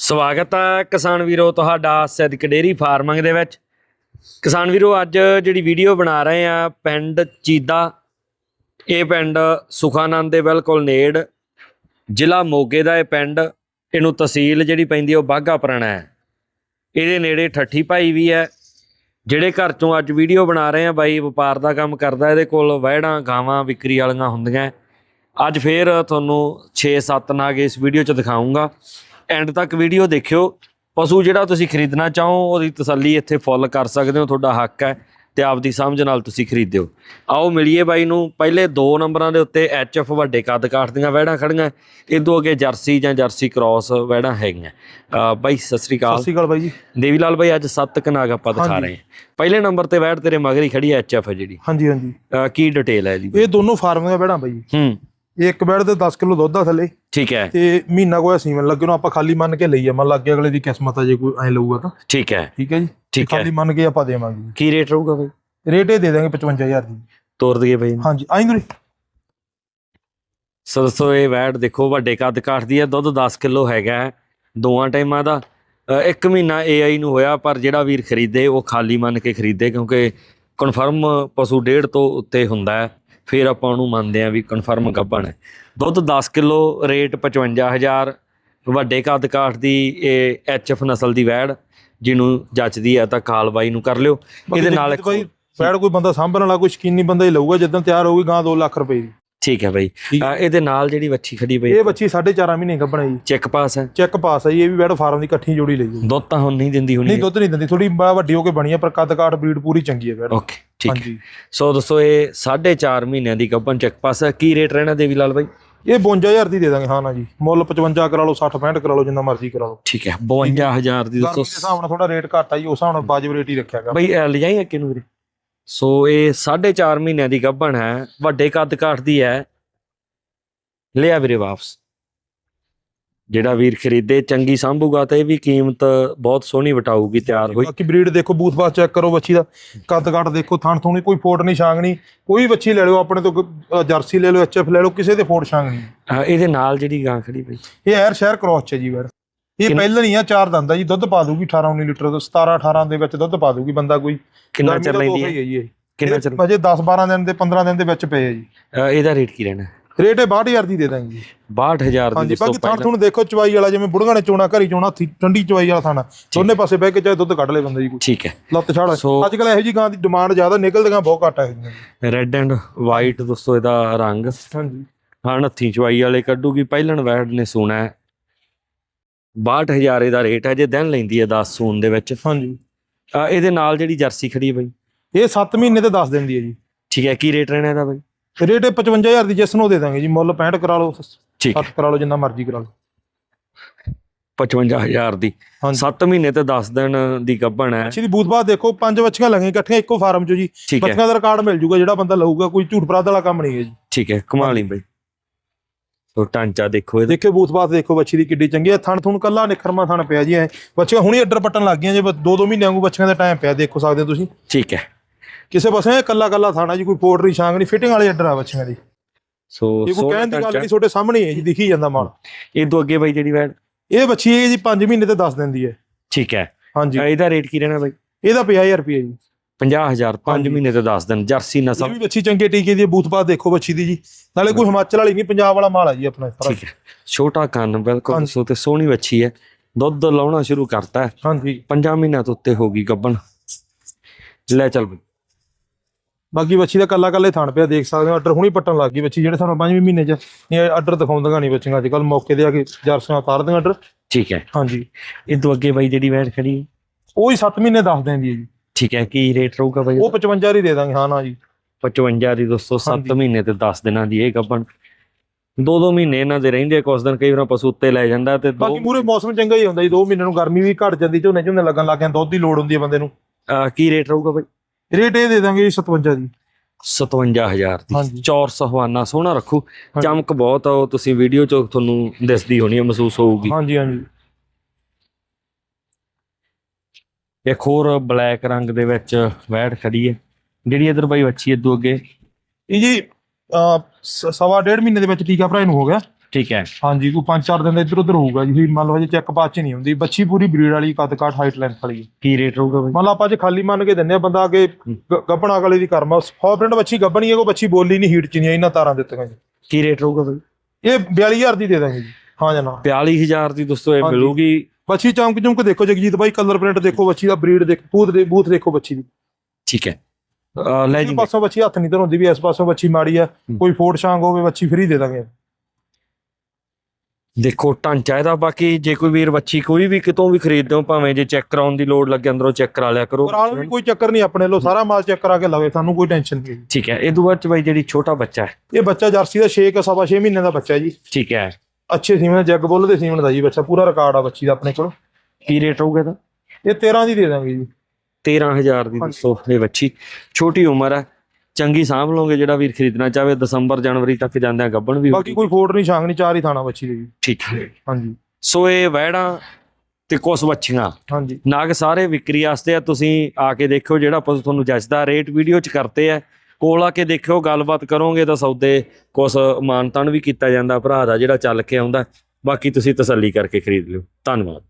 ਸਵਾਗਤ ਹੈ ਕਿਸਾਨ ਵੀਰੋ ਤੁਹਾਡਾ ਸਿੱਧਕ ਡੇਰੀ ਫਾਰਮਿੰਗ ਦੇ ਵਿੱਚ। ਕਿਸਾਨ ਵੀਰੋ, ਅੱਜ ਜਿਹੜੀ ਵੀਡੀਓ ਬਣਾ ਰਹੇ ਆ ਪਿੰਡ ਚੀਦਾ, ਇਹ ਪਿੰਡ ਸੁਖਾਨੰਦ ਦੇ ਬਿਲਕੁਲ ਨੇੜ। ਜ਼ਿਲ੍ਹਾ ਮੋਗੇ ਦਾ ਇਹ ਪਿੰਡ, ਇਹਨੂੰ ਤਹਿਸੀਲ ਜਿਹੜੀ ਪੈਂਦੀ ਉਹ ਬਾਘਾ ਪੁਰਾਣਾ ਹੈ। ਇਹਦੇ ਨੇੜੇ ਠੱਠੀ ਭਾਈ ਵੀ ਹੈ, ਜਿਹੜੇ ਘਰ ਚੋਂ ਅੱਜ ਵੀਡੀਓ ਬਣਾ ਰਹੇ ਆ, ਬਾਈ ਵਪਾਰ ਦਾ ਕੰਮ ਕਰਦਾ, ਇਹਦੇ ਕੋਲ ਵਹਿੜਾਂ, ਗਾਵਾਂ, ਵਿਕਰੀ ਵਾਲੀਆਂ ਹੁੰਦੀਆਂ। ਅੱਜ ਫੇਰ ਤੁਹਾਨੂੰ 6-7 ਨਾਗ ਇਸ ਵੀਡੀਓ 'ਚ ਦਿਖਾਉਂਗਾ ਐਂਡ ਤੱਕ ਵੀਡੀਓ ਦੇਖਿਓ। ਪਸ਼ੂ ਜਿਹੜਾ ਤੁਸੀਂ ਖਰੀਦਣਾ ਚਾਹੋ ਉਹਦੀ ਤਸੱਲੀ ਇੱਥੇ ਫੁੱਲ ਕਰ ਸਕਦੇ ਹੋ ਤੁਹਾਡਾ ਹੱਕ ਹੈ ਤੇ ਆਪਦੀ ਸਮਝ ਨਾਲ ਤੁਸੀਂ ਖਰੀਦਿਓ। ਆਓ ਮਿਲੀਏ ਬਾਈ ਨੂੰ ਪਹਿਲੇ ਦੋ ਨੰਬਰਾਂ ਦੇ ਉੱਤੇ ਐਚਐਫ ਵੱਡੇ ਕੱਦ ਕਾਠ ਦੀਆਂ ਵਹਿੜਾਂ ਖੜੀਆਂ ਇਦੋਂ ਅੱਗੇ ਜਰਸੀ ਜਾਂ ਜਰਸੀ ਕ੍ਰਾਸ ਵਹਿੜਾਂ ਹੈਗੀਆਂ। ਬਾਈ ਸਤਿ ਸ੍ਰੀ ਸਤਿ ਅਕਾਲ ਸ਼੍ਰੀ ਅਕਾਲ ਬਾਈ ਜੀ। ਦੇਵੀ ਲਾਲ ਬਾਈ ਅੱਜ ਸੱਤ ਕਨਾਗ ਆਪਾਂ ਦਿਖਾ। ਰਹੇ ਹਾਂ। ਪਹਿਲੇ ਨੰਬਰ ਤੇ ਵਹਿੜ ਤੇਰੇ ਮਗਰ ਖੜੀ ਐਚਐਫ ਹੈ ਜਿਹੜੀ। ਹਾਂਜੀ ਹਾਂਜੀ। ਕੀ ਡਿਟੇਲ ਹੈ ਇਹਦੀ? ਇਹ ਦੋਨੋਂ ਫਾਰਮ ਦੀਆਂ ਬੈੜਾਂ ਬਾਈ ਜੀ। ਹੂੰ। ਇਹ ਇੱਕ ਬੈੜ ਤੇ 10 ਕਿਲੋ ਦੁੱਧ ਆ ਥੱਲੇ। ਠੀਕ ਹੈ। ਤੇ ਮਹੀਨਾ ਕੋਇਆ ਸੀਮਨ ਲੱਗੇ ਨੂੰ ਆਪਾਂ ਖਾਲੀ ਮੰਨ ਕੇ ਲਈ ਆ। ਮੰਨ ਲੱਗੇ ਅਗਲੇ ਦੀ ਕਿਸਮਤ ਆ ਜੇ ਕੋਈ ਐ ਲਊਗਾ ਤਾਂ। ਠੀਕ ਹੈ। ਠੀਕ ਹੈ ਜੀ? ਠੀਕ ਹੈ। ਖਾਲੀ ਮੰਨ ਕੇ ਆਪਾਂ ਦੇਵਾਂਗੇ। ਕੀ ਰੇਟ ਰਹੂਗਾ ਬਾਈ? ਰੇਟ ਇਹ ਦੇ ਦਾਂਗੇ 55000 ਦੀ। ਤੋਰ ਦਈਏ ਬਾਈ। ਹਾਂਜੀ ਆਈ ਨੂੰ ਸੋ ਦੋਸਤੋ ਇਹ ਵੈਟ ਦੇਖੋ ਵੱਡੇ ਕੱਦ ਕਾਠ ਦੀ ਹੈ ਦੁੱਧ 10 ਕਿਲੋ ਹੈਗਾ ਦੋਵਾਂ ਟਾਈਮਾਂ ਦਾ। ਇੱਕ ਮਹੀਨਾ AI ਨੂੰ ਹੋਇਆ ਪਰ ਜਿਹੜਾ ਵੀਰ ਖਰੀਦੇ ਉਹ ਖਾਲੀ ਮੰਨ ਕੇ ਖਰੀਦੇ ਕਿਉਂਕਿ ਕਨਫਰਮ ਪਸ਼ੂ ਡੇਢ ਤੋਂ ਉੱਤੇ ਹੁੰਦਾ ਹੈ। ਫਿਰ ਆਪਾਂ ਉਹਨੂੰ ਮੰਨਦੇ ਆ ਵੀ ਕਨਫਰਮ ਗੱਭਣ ਹੈ। ਦੁੱਧ 10 ਕਿਲੋ ਰੇਟ 55000 ਵੱਡੇ ਕੱਦ ਕਾਠ ਦੀ ਇਹ ਐਚਐਫ ਨਸਲ ਦੀ ਵੈੜ ਜਿਹਨੂੰ ਜੱਚਦੀ ਹੈ ਤਾਂ ਕਾਲ ਬਾਈ ਨੂੰ ਕਰ ਲਿਓ। ਇਹਦੇ ਨਾਲ ਇੱਕ ਬਾਈ ਬੈੜ ਕੋਈ ਬੰਦਾ ਸਾਂਭਣ ਵਾਲਾ ਕੋਈ ਸ਼ਕੀਨੀ ਬੰਦਾ ਹੀ ਲਊਗਾ ਜਦੋਂ ਤਿਆਰ ਹੋਊਗੀ ਗਾਂ 2 ਲੱਖ ਰੁਪਏ ਦੀ। ਠੀਕ ਹੈ ਬਾਈ। ਇਹਦੇ ਨਾਲ ਜਿਹੜੀ ਵੱਛੀ ਖੜੀ ਬਈ ਇਹ ਬੱਚੀ 4.5 ਮਹੀਨੇ ਗੱਭਣਾ ਜੀ। ਚੈੱਕ ਪਾਸ ਹੈ। ਚੈੱਕ ਪਾਸ ਆ ਜੀ ਇਹ ਵੀ ਬੈੜ ਫਾਰਮ ਦੀ ਇਕੱਠੀ ਜੋੜੀ ਲਈ ਜੀ ਦੁੱਧ ਤਾਂ ਹੁਣ ਨਹੀਂ ਦਿੰਦੀ ਹੋਣੀ। ਨਹੀਂ ਦੁੱਧ ਨਹੀਂ ਦਿੰਦੀ ਥੋੜੀ ਵੱਡੀ ਹੋ ਕੇ ਬਣੀ ਆ ਪਰ ਕੱਦ ਕਾਠ ਬਰੀਡ ਪੂਰੀ ਚੰਗੀ ਹੈ ਬੈੜ ਓਕੇ ਠੀਕ ਹੈ। ਸੋ ਦੋਸਤੋ ਇਹ 4.5 ਮਹੀਨਿਆਂ ਦੀ ਗੱਭਣ ਚੈੱਕ ਪਾਸ ਹੈ। ਕੀ ਰੇਟ ਰਹਿਣਾ ਦੇਵੀ ਲਾਲ ਬਾਈ? ਇਹ 52000 ਦੀ ਦੇ ਦਾਂਗੇ ਹਾਂ ਨਾ ਜੀ। ਮੁੱਲ 55 ਕਰਾ ਲਓ 60 65 ਕਰਾ ਲਓ ਜਿੰਨਾ ਮਰਜ਼ੀ ਕਰਾ ਲਓ। ਠੀਕ ਹੈ 52000 ਦੀ ਦੋਸਤੋ ਹਿਸਾਬ ਨਾਲ ਥੋੜਾ ਰੇਟ ਘੱਟ ਆ ਜੀ ਉਸ ਹਿਸਾਬ ਨਾਲ ਵਾਜਬ ਰੇਟ ਹੀ ਰੱਖਿਆ ਗਿਆ ਬਈ ਲਿਜਾਈ ਅੱਗੇ ਨੂੰ ਵੀਰੇ। ਸੋ ਇਹ 4.5 ਮਹੀਨਿਆਂ ਦੀ ਗੱਭਣ ਹੈ ਵੱਡੇ ਕੱਦ ਕਾਠ ਦੀ ਹੈ। ਲਿਆ ਵੀਰੇ ਵਾਪਸ। ਜਿਹੜਾ ਵੀਰ ਖਰੀਦੇ ਚੰਗੀ ਸੰਭੂਗਾ ਤਾਂ ਇਹ ਵੀ ਕੀਮਤ ਬਹੁਤ ਸੋਹਣੀ ਵਟਾਊਗੀ ਤਿਆਰ ਹੋਈ। ਬਾਕੀ ਬਰੀਡ ਦੇਖੋ ਬੂਥ ਬਾਸ ਚੈੱਕ ਕਰੋ ਬੱਚੀ ਦਾ। ਕੱਦ ਕੱਟ ਦੇਖੋ ਥਣ ਥੋਣੀ ਕੋਈ ਫੋਟ ਨਹੀਂ ਛਾਂਗ ਨਹੀਂ ਕੋਈ ਬੱਚੀ ਲੈ ਲਓ ਆਪਣੇ ਤੋਂ ਜਰਸੀ ਲੈ ਲਓ ਐਚਐਫ ਲੈ ਲਓ ਕਿਸੇ ਦੇ ਫੋਟ ਛਾਂਗ ਨਹੀਂ ਇਹਦੇ ਨਾਲ ਜਿਹੜੀ ਗਾਂ ਖੜੀ ਬਈ ਇਹ ਐਰ ਸ਼ਹਿਰ ਕ੍ਰੋਸ ਚ ਜੀ ਵੈਰ। ਇਹ ਪਹਿਲਾਂ ਨਹੀਂ ਆ ਚਾਰ ਦੰਦਾ ਜੀ ਦੁੱਧ ਪਾ ਦੂਗੀ 18 19 ਲੀਟਰ ਤੋਂ। 17 18 ਦੇ ਵਿੱਚ ਦੁੱਧ ਪਾ ਦੂਗੀ ਬੰਦਾ ਕੋਈ। ਕਿੰਨਾ ਚਿਰ ਲੈਂਦੀ ਹੈ। ਕਿੰਨਾ ਚਿਰ ਅਜੇ 10 12 ਦਿਨ ਦੇ 15 ਦਿਨ ਦੇ ਵਿੱਚ ਪਏ ਆ ਜੀ। ਇਹਦਾ ਰੇਟ ਕੀ ਰਹਿਣਾ? ਰੇਟ ਇਹ 62000 ਦੀ ਦੇ ਦਾਂਗੇ ਜੀ। 62000 ਦੀ ਹਾਂਜੀ ਬਾਕੀ ਥਣ ਪਹਿਲਾਂ। ਤੁਹਾਨੂੰ ਦੇਖੋ ਚਵਾਈ ਵਾਲਾ ਜਿਵੇਂ ਬੁੜੀਆਂ ਨੇ ਚੋਣਾ ਘਰੀ ਚੋਣਾ ਥੀ- ਠੰਡੀ ਚਵਾਈ ਵਾਲਾ ਥਾਣਾ। ਦੋਨੇ ਪਾਸੇ ਬਹਿ ਕੇ ਚਾਹੇ ਦੁੱਧ ਕੱਢ ਲੈ ਬੰਦਾ ਜੀ ਕੋਈ। ਠੀਕ ਹੈ। ਲੱਤ ਛਾੜ ਅੱਜ ਕੱਲ ਇਹੋ ਜੀ ਗਾਂ ਦੀ ਡਿਮਾਂਡ ਜ਼ਿਆਦਾ ਨਿਕਲਦੀਆਂ ਬਹੁਤ ਘੱਟ ਹੈ ਰੈੱਡ ਐਂਡ ਵਾਈਟ ਦੋਸਤੋ ਇਹਦਾ ਰੰਗ। ਹਾਂਜੀ। ਹਣ ਹੱਥੀ ਚਵਾਈ ਵਾਲੇ ਕੱਢੂਗੀ। ਪਹਿਲਣ ਵੈਡ ਨੇ ਸੋਨਾ ਹੈ। 62000 ਇਹਦਾ ਰੇਟ ਹੈ ਜੇ ਦਿਨ ਲੈਂਦੀ ਹੈ 10 ਸੂਨ ਦੇ ਵਿੱਚ। ਹਾਂਜੀ। ਇਹਦੇ ਨਾਲ ਜਿਹੜੀ ਜਰਸੀ ਖੜੀ ਹੈ ਬਈ? ਇਹ 7 ਮਹੀਨੇ ਤੇ 10 ਦਿਨ ਦੀ ਹੈ ਜੀ। ਠੀਕ ਹੈ ਕੀ ਰੇਟ ਰਹਿਣਾ ਇਹਦਾ ਬਈ? ਰੇਟ ਇਹ 55000 ਦੀ ਜਿਸ ਨੂੰ ਦੇ ਦਾਂਗੇ ਜੀ ਮੁੱਲ 65 ਕਰਾ ਲਓ ਠੀਕ ਹੈ। 60 ਕਰਾ ਲਓ ਜਿੰਨਾ ਮਰਜ਼ੀ ਕਰਾ ਲਓ। 55000 ਦੀ। ਹਾਂਜੀ। 7 ਮਹੀਨੇ ਤੇ 10 ਦਿਨ ਦੀ ਗੱਭਣ ਹੈ। ਅੱਛੀ ਦੀ ਬੂਥ ਬਾਅਦ ਦੇਖੋ ਪੰਜ ਬੱਚੀਆਂ ਲੱਗੀਆਂ ਇਕੱਠੀਆਂ ਇੱਕੋ ਫਾਰਮ 'ਚੋਂ ਜੀ। ਹੈ। ਬੱਚੀਆਂ ਦਾ ਰਿਕਾਰਡ ਮਿਲ ਜੂਗਾ ਜਿਹੜਾ ਬੰਦਾ ਲਊਗਾ ਕੋਈ ਝੂਠ ਪਰਾਦ ਵਾਲਾ ਕੰਮ ਨਹੀਂ ਹੈ ਜੀ। ਠੀਕ ਹੈ ਕਮਾ ਲਈ ਬਈ। ਸੋ ਟਾਂਚਾ ਦੇਖੋ ਇਹਦਾ। ਦੇਖਿਓ ਬੂਥ ਬਾਅਦ ਦੇਖੋ ਬੱਚੀ ਦੀ ਕਿੱਡੀ ਚੰਗੀ ਹੈ। ਥਣ ਥੁਣ ਕੱਲਾ ਨਿਖਰਮਾ ਥਣ ਪਿਆ ਜੀ ਐ। ਬੱਚੀਆਂ ਹੁਣੀ ਅੱਡਰ ਪੱਟਣ ਲੱਗ ਗਈਆਂ ਜੇ ਦੋ ਦੋ ਮਹੀਨਿਆਂ ਨੂੰ ਬੱਚੀਆਂ ਦਾ ਟਾਈਮ ਪਿਆ ਦੇਖੋ ਸਕਦੇ ਹੋ ਤੁਸੀਂ। ਠੀਕ ਹੈ। ਕਿਸੇ ਪਾਸੇ ਇਹ ਕੱਲਾ ਕੱਲਾ ਥਾਣਾ ਜੀ ਕੋਈ ਪੋਟਰੀ ਛਾਂਗ ਨਹੀਂ ਫਿਟਿੰਗ ਵਾਲੇ ਅੱਡਰ ਆ ਬੱਚੀਆਂ ਦੀ। ਸੋ ਇਹ ਕੋਈ ਕਹਿਣ ਦੀ ਗੱਲ ਨਹੀਂ ਤੁਹਾਡੇ ਸਾਹਮਣੇ ਹੀ ਜੀ ਦਿਖੀ ਜਾਂਦਾ ਮਾਲ। ਇਹ ਤੋਂ ਅੱਗੇ ਬਈ ਜਿਹੜੀ ਵੈਡ ਇਹ ਬੱਚੀ ਹੈ ਜੀ 5 ਮਹੀਨੇ ਤੇ 10 ਦਿਨ ਦੀ ਹੈ। ਠੀਕ ਹੈ। ਹਾਂਜੀ। ਇਹਦਾ ਰੇਟ ਕੀ ਰਹਿਣਾ ਬਈ? ਇਹਦਾ 50000 ਰੁਪਏ ਜੀ। 50000 5 ਹਾਂਜੀ। ਮਹੀਨੇ ਤੇ 10 ਦਿਨ ਜਰਸੀ ਇਹ ਨਸਲ। ਵੀ ਬੱਚੀ ਚੰਗੇ ਟੀਕੇ ਦੀ ਹੈ, ਬੂਥ ਬਾਅਦ ਦੇਖੋ ਬੱਚੀ ਦੀ ਜੀ। ਨਾਲੇ ਕੋਈ ਹਿਮਾਚਲ ਵਾਲੀ ਨਹੀਂ ਪੰਜਾਬ ਵਾਲਾ ਮਾਲ ਹੈ ਜੀ ਆਪਣਾ। ਠੀਕ ਹੈ। ਛੋਟਾ ਕੰਨ ਬਿਲਕੁਲ। ਸੋ ਤੇ ਸੋਹਣੀ ਵੱਛੀ ਹੈ। ਦੁੱਧ ਲਾਉਣਾ ਸ਼ੁਰੂ ਕਰਤਾ ਹਾਂਜੀ। ਪੰਜਾਂ ਮਹੀਨਿਆਂ ਤੋਂ ਉੱਤੇ ਹੋ ਗਈ ਗੱਬਣ। ਲੈ ਚੱਲ ਬਈ। ਬਾਕੀ ਬੱਚੀ ਦਾ ਕੱਲਾ ਕੱਲੇ ਥਣ ਪਿਆ ਦੇਖ ਸਕਦੇ ਹੋ ਆਰਡਰ ਹੁਣੀ ਪੱਟਣ ਲੱਗ ਗਈ ਬੱਚੀ ਜਿਹੜੇ ਸਾਨੂੰ 5ਵੇਂ ਮਹੀਨੇ ਚ ਇਹ ਆਰਡਰ ਦਿਖਾਉਂਦੀਆਂ ਨਹੀਂ ਬੱਚੀਆਂ ਅੱਜ ਕੱਲ ਮੌਕੇ ਤੇ ਆ ਕੇ ਜਰਸੀਆਂ ਤਾਰਦੀਆਂ ਆਰਡਰ ਠੀਕ ਹੈ। ਹਾਂਜੀ। ਇਹ ਤੋਂ ਅੱਗੇ ਬਾਈ ਜਿਹੜੀ ਵੈਟ ਖੜੀ ਹੈ, ਉਹ ਹੀ 7 ਮਹੀਨੇ ਦੱਸ ਦਿੰਦੀ ਹੈ ਜੀ। ਠੀਕ ਹੈ ਕੀ ਰੇਟ ਰਹੂਗਾ ਬਾਈ? ਉਹ 55 ਹੀ ਦੇ ਦਾਂਗੇ ਹਾਂ ਨਾ ਜੀ। 55 ਦੀ ਦੋਸਤੋ 7 ਹਾਂਜੀ। ਮਹੀਨੇ ਤੇ 10 ਦਿਨਾਂ ਦੀ ਇਹ ਗੱਬਣ ਦੋ ਦੋ ਮਹੀਨੇ ਇਹਨਾਂ ਦੇ ਰਹਿੰਦੇ ਕੁਛ ਦਿਨ ਕਈ ਵਾਰ ਪਸ਼ੂ ਉੱਤੇ ਲੈ ਜਾਂਦਾ ਤੇ ਦੋ ਬਾਕੀ ਮੂਰੇ ਮੌਸਮ ਚੰਗਾ ਹੀ ਹੁੰਦਾ ਜੀ 2 ਮਹੀਨੇ ਨੂੰ ਗਰਮੀ ਵੀ ਘਟ ਜਾਂਦੀ ਝੋਨੇ ਝੋਨੇ ਲੱਗਣ ਲੱਗ ਗਿਆ ਦੁੱਧ ਦੀ ਲੋੜ ਹੁੰਦੀ ਹੈ ਬੰਦੇ ਨੂੰ। ਕੀ ਰੇਟ ਰਹੂਗਾ ਬਾਈ? ਰੇਟ ਇਹ ਦੇ ਦਾਂਗੇ ਜੀ 57 ਦੀ। 57000 ਦੀ। ਹਾਂਜੀ। ਚੌਰਸ ਹਵਾਨਾ ਸੋਹਣਾ ਰੱਖੂ। ਚਮਕ ਬਹੁਤ ਆ ਉਹ ਤੁਸੀਂ ਵੀਡੀਓ 'ਚ ਤੁਹਾਨੂੰ ਦਿਸਦੀ ਹੋਣੀ ਮਹਿਸੂਸ ਹੋਊਗੀ। ਹਾਂਜੀ ਹਾਂਜੀ। ਇੱਕ ਹੋਰ ਬਲੈਕ ਰੰਗ ਦੇ ਵਿੱਚ ਵੈੜ ਖੜੀ ਹੈ। ਜਿਹੜੀ ਇਧਰ ਬਾਈ ਵੱਛੀ ਇਦੋਂ ਅੱਗੇ। ਇਹ ਜੀ ਅਹ, ਸ- ਸਵਾ ਡੇਢ ਮਹੀਨੇ ਦੇ ਵਿੱਚ ਟੀਕਾ ਭਰਾਏ ਨੂੰ ਹੋ ਗਿਆ। ਠੀਕ ਹੈ। ਹਾਂਜੀ ਕੋਈ 5-4 ਦਿਨ ਦਾ ਇੱਧਰ ਉੱਧਰ ਹੋਊਗਾ ਜੀ। ਮੰਨ ਲਓ ਹਜੇ ਚੈੱਕ ਪਾਸ ਚ ਨਹੀਂ ਹੁੰਦੀ। ਬੱਚੀ ਪੂਰੀ ਬਰੀਡ ਵਾਲੀ ਕੱਦ ਕਾਠ ਹਾਈਟ ਲੈਂਥ ਵਾਲੀ। ਕੀ ਰੇਟ ਰਹੂਗਾ ਬਾਈ? ਮੰਨ ਲਓ ਆਪਾਂ ਜੇ ਖਾਲੀ ਮੰਨ ਕੇ ਦਿੰਨੇ ਆ ਬੰਦਾ ਅੱਗੇ ਗ- ਗੱਭਣ ਅਗਲੇ ਦੀ ਕਰਮਾ ਫੋਰਪ੍ਰਿੰਟ ਬੱਚੀ ਗੱਭਣੀ ਹੈ ਕੋਈ ਬੱਚੀ ਬੋਲੀ ਨਹੀਂ ਹੀਟ ਚ ਨਹੀਂ ਇਹਨਾਂ ਤਾਰਾਂ ਦਿੱਤੀਆਂ ਜੀ ਕੀ ਰੇਟ ਰਹੂਗਾ ਬਾਈ? ਇਹ 42000 ਦੀ ਦੇ ਦਾਂਗੇ ਜੀ। ਹਾਂ ਜਨਾਬ 42000 ਦੀ ਦੋਸਤੋ ਇਹ। ਮਿਲੂਗੀ। ਬੱਚੀ ਚਮਕ ਚਮਕ ਦੇਖੋ ਜਗਜੀਤ ਬਾਈ ਕਲਰ ਪ੍ਰਿੰਟ ਦੇਖੋ ਬੱਚੀ ਦਾ ਬਰੀਡ ਦੇਖ ਬੂਥ ਦੇ ਬੂਥ ਦੇਖੋ ਬੱਚੀ ਦੀ। ਠੀਕ ਹੈ। ਲੈ ਇਸ ਜੀ ਪਾਸੋਂ ਬੱਚੀ ਹੱਥ ਨਹੀਂ ਧਰਉਂਦੀ ਵੀ ਇਸ ਪਾਸੋਂ ਬੱਚੀ ਮਾੜੀ ਆ ਕੋਈ ਫੋਟ ਸ਼ਾਂਗ ਹੋਵੇ ਬੱਚੀ ਫ੍ਰੀ ਦੇ ਦਾਂਗੇ। ਦੇਖੋ ਢਾਂਚਾ ਇਹਦਾ ਬਾਕੀ ਜੇ ਕੋਈ ਵੀਰ ਬੱਚੀ ਕੋਈ ਵੀ ਕਿਤੋਂ ਵੀ ਖਰੀਦਦੇ ਹੋ ਭਾਵੇਂ ਜੇ ਚੈੱਕ ਕਰਾਉਣ ਦੀ ਲੋੜ ਲੱਗੇ ਅੰਦਰੋਂ ਚੈੱਕ ਕਰਾ ਲਿਆ ਕਰੋ। ਕਰਾਉਣ ਵੀ ਕੋਈ ਚੱਕਰ ਨਹੀਂ ਆਪਣੇ ਲੋ ਸਾਰਾ ਮਾਲ ਚੈੱਕ ਕਰਾ ਕੇ ਲਵੇ ਸਾਨੂੰ ਕੋਈ ਟੈਨਸ਼ਨ ਨਹੀਂ। ਠੀਕ ਹੈ ਇਹ ਤੋਂ ਬਾਅਦ ਚ ਬਾਈ ਜਿਹੜੀ ਛੋਟਾ ਬੱਚਾ ਹੈ। ਇਹ ਬੱਚਾ ਜਰਸੀ ਦਾ 6 ਕ ਸਵਾ 6 ਮਹੀਨੇ ਦਾ ਬੱਚਾ ਜੀ। ਠੀਕ ਹੈ। ਅੱਛੇ ਸੀਮਨ ਜੱਗ ਬੁੱਲ ਦੇ ਸੀਮਨ ਦਾ ਜੀ ਬੱਚਾ ਪੂਰਾ ਰਿਕਾਰਡ ਆ ਬੱਚੀ ਦਾ ਆਪਣੇ ਕੋਲ। ਕੀ ਰੇਟ ਰਹੂਗਾ ਇਹਦਾ? ਇਹ 13 ਦੀ ਦੇ ਦਾਂਗੇ ਜੀ। 13000 ਦੀ ਦੱਸੋ ਇਹ ਬੱਚੀ। ਛੋਟੀ ਉਮਰ ਹੈ। ਚੰਗੀ ਸਾਂਭ ਲਓਗੇ ਜਿਹੜਾ ਵੀਰ ਖਰੀਦਣਾ ਚਾਹਵੇ ਦਸੰਬਰ ਜਨਵਰੀ ਤੱਕ ਜਾਂਦੇ ਆ ਗੱਬਣ ਵੀ ਬਾਕੀ ਕੋਈ ਫੋਟ ਨਹੀਂ ਛਾਂਗ ਨਹੀਂ ਚਾਰ ਹੀ ਥਾਣਾ ਬੱਚੀ ਦੇ ਜੀ। ਠੀਕ ਹੈ। ਹਾਂਜੀ। ਸੋ ਇਹ ਵਹਿੜਾਂ ਤੇ ਕੁਛ ਬੱਚੀਆਂ ਹਾਂਜੀ। ਨਾਗ ਸਾਰੇ ਵਿਕਰੀ ਵਾਸਤੇ ਆ ਤੁਸੀਂ ਆ ਕੇ ਦੇਖਿਓ ਜਿਹੜਾ ਪਸ਼ੂ ਤੁਹਾਨੂੰ ਜੱਜਦਾ ਰੇਟ ਵੀਡੀਓ ਚ ਕਰਤੇ ਆ। ਕੋਲ ਆ ਕੇ ਦੇਖਿਓ ਗੱਲਬਾਤ ਕਰੋਗੇ ਤਾਂ ਸੌਦੇ ਕੁਛ ਮਾਨਤਨ ਵੀ ਕੀਤਾ ਜਾਂਦਾ ਭਰਾ ਦਾ ਜਿਹੜਾ ਚੱਲ ਕੇ ਆਉਂਦਾ। ਬਾਕੀ ਤੁਸੀਂ ਤਸੱਲੀ ਕਰਕੇ ਖਰੀਦ ਲਿਓ। ਧੰਨਵਾਦ।